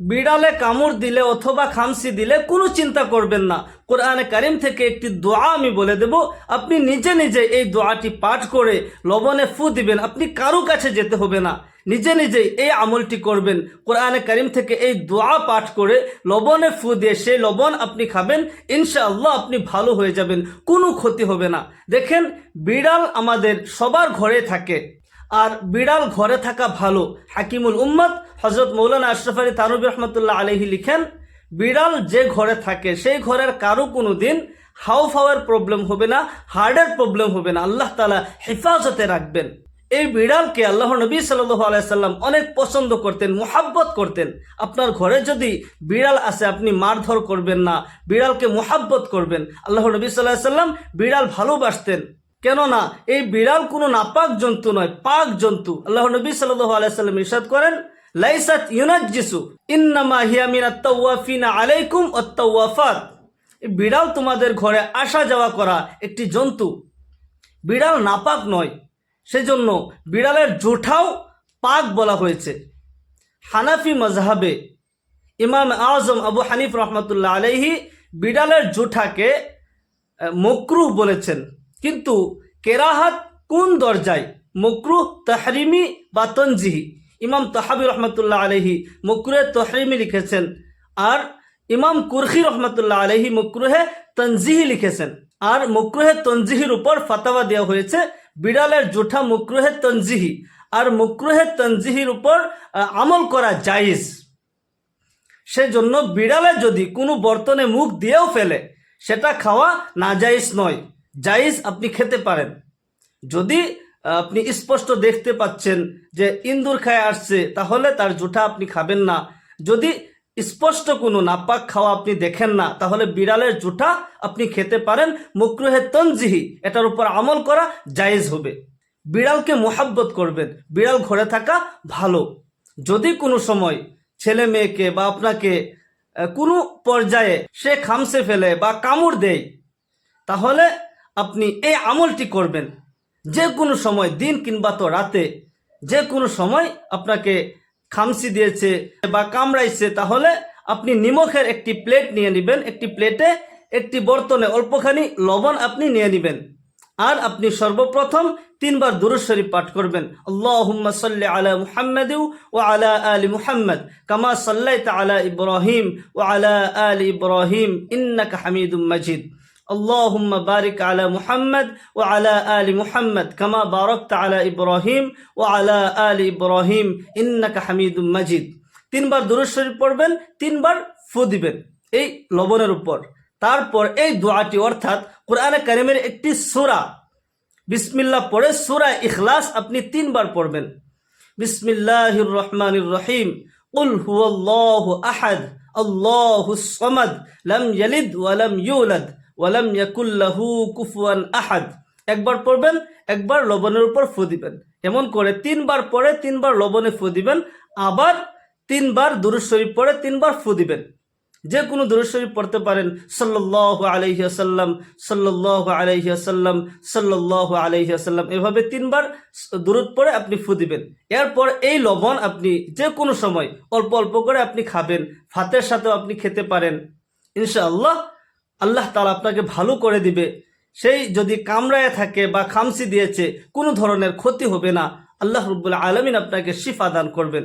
বিড়ালে কামড় দিলে অথবা খামসি দিলে কোনো চিন্তা করবেন না। কোরআনে কারিম থেকে একটি দোয়া আমি বলে দেব। আপনি নিজে নিজে এই দোয়াটি পাঠ করে লবণে ফু দিবেন। আপনি কারও কাছে যেতে হবে না। নিজে নিজেই এই আমলটি করবেন। কোরআনে কারিম থেকে এই দোয়া পাঠ করে লবণে ফু দিয়ে সেই লবণ আপনি খাবেন। ইনশাআল্লাহ আপনি ভালো হয়ে যাবেন। কোনো ক্ষতি হবে না। দেখেন, বিড়াল আমাদের সবার ঘরে থাকে। আর বিড়াল ঘরে থাকা ভালো। হাকিমুল উম্মত হজরত মৌলানা আশরফ আলী তানবী রহমতুল্লাহ আলহি লিখেন, বিড়াল যে ঘরে থাকে, সেই ঘরের কারও কোনো দিন হাও ফাওয়ার প্রবলেম হবে না, হার্টের প্রবলেম হবে না। আল্লাহ তালা হেফাজতে রাখবেন। এই বিড়ালকে আল্লাহ নবী সাল্লাহ আলাইসাল্লাম অনেক পছন্দ করতেন, মোহাব্বত করতেন। আপনার ঘরে যদি বিড়াল আসে আপনি মারধর করবেন না, বিড়ালকে মোহাব্বত করবেন। আল্লাহ নবী সাল্লাহ সাল্লাম বিড়াল ভালোবাসতেন। কেননা এই বিড়াল কোনো নাপাক জন্তু নয়, পাক জন্তু। আল্লাহ নবী সাল্লাহ আলাইসাল্লাম ইরশাদ করেন, লাইসাত ইউনাজ্জিসু, ইন্নামা হিয়া মিনাত তাওয়াফিনা আলাইকুম অত্তাওয়াফাত এই বিড়াল তোমাদের ঘরে আসা যাওয়া করা একটি জন্তু। বিড়াল নাপাক নয়, সেজন্য বিড়ালের জোঠাও পাক বলা হয়েছে। হানাফি মজহাবে ইমাম আজম আবু হানিফ রহমতুল্লাহ আলাইহি বিড়ালের জোঠাকে মকরুহ বলেছেন। কিন্তু কেরাহাত কোন দরজায়? মকরুহ, তাহরিমি বা তনজিহি? ইমাম তাহাবি রহমতুল্লাহ আলহি মকরুহে তহরিমি লিখেছেন আর ইমাম কুরখি রহমতুল্লাহ আলহি মকরুহে তনজিহি লিখেছেন। আর মকরুহে তঞ্জিহির উপর ফাতাওয়া দেওয়া হয়েছে বিড়ালের জোঠা মকরুহে তনজিহি আর মকরুহে তনজিহির উপর আমল করা জায়েজ। সেজন্য বিড়ালে যদি কোনো বর্তনে মুখ দিয়েও ফেলে, সেটা খাওয়া নাজাইজ নয়। জাইজ আপনি খেতে পারেন। যদি আপনি স্পষ্ট দেখতে পাচ্ছেন যে ইন্দুর খায় আসছে, তাহলে তার জুঠা আপনি খাবেন না। যদি স্পষ্ট কোনো নাপাক খাওয়া আপনি দেখেন না, তাহলে বিড়ালের জুঠা আপনি খেতে পারেন। মুকরুহে তনজিহি, এটার উপর আমল করা জায়েজ হবে। বিড়ালকে মোহাব্বত করবেন, বিড়াল ঘরে থাকা ভালো। যদি কোনো সময় ছেলে মেয়েকে বা আপনাকে কোনো পর্যায়ে সে খামসে ফেলে বা কামড় দেয়, তাহলে আপনি এই আমলটি করবেন। যে কোনো সময় দিন কিংবা তো রাতে, যে কোনো সময় আপনাকে খামসি দিয়েছে বা কামড়াইছে, তাহলে আপনি নিমখের একটি প্লেট নিয়ে নেবেন। একটি প্লেটে একটি বর্তনে অল্পখানি লবণ আপনি নিয়ে নেবেন। আর আপনি সর্বপ্রথম তিনবার দুরুদ শরীফ পাঠ করবেন। আল্লাহুম্মা সাল্লি আলা মুহাম্মাদ ওয়া আলা আলি মুহাম্মদ, কামা সাল্লাইতা আলা ইব্রাহিম ওয়া আলা আলি ইব্রাহিম, ইন্নাকা হামিদুম মাজিদ। اللهم بارك على محمد وعلى آل محمد كما باركت على إبراهيم وعلى آل إبراهيم إنك حميد مجيد তিনবার দুরুদ শরীফ পড়বেন তিনবার ফু দিবেন এই লবণের উপর তারপর এই দোয়াটি অর্থাৎ কোরআনে কারিমের একটি সূরা বিসমিল্লাহ পড়ে সূরা ইখলাস আপনি তিনবার পড়বেন বিসমিল্লাহির রহমানির রহিম قل هو الله أحد الله الصمد لم يلد ولم يولد ওয়ালাম ইয়াকুল্লাহু কুফুয়ান আহাদ। একবার পড়বেন, একবার লবণের উপর ফু দিবেন। এমন করে তিনবার পরে তিনবার লবণে ফু দিবেন, আবার তিনবার দুরুদ শরীফ পড়ে তিনবার ফু দিবেন। যে কোনো দুরুদ শরীফ পড়তে পারেন সাল্লাহ আলাইহি আসাল্লাম সাল্লাহ আলাইহি আসাল্লাম সাল্লাহ আলাইহি আসাল্লাম এভাবে তিনবার দুরুদ পড়ে আপনি ফু দিবেন। এরপর এই লবণ আপনি যে কোনো সময় অল্প অল্প করে আপনি খাবেন, ভাতের সাথেও আপনি খেতে পারেন। ইনশাআল্লাহ আল্লাহ তালা আপনাকে ভালো করে দিবে। সেই যদি কামড়ায় থাকে বা খামসি দিয়েছে, কোনো ধরনের ক্ষতি হবে না। আল্লাহ রব্বুল আলমিন আপনাকে শিফা দান করবেন।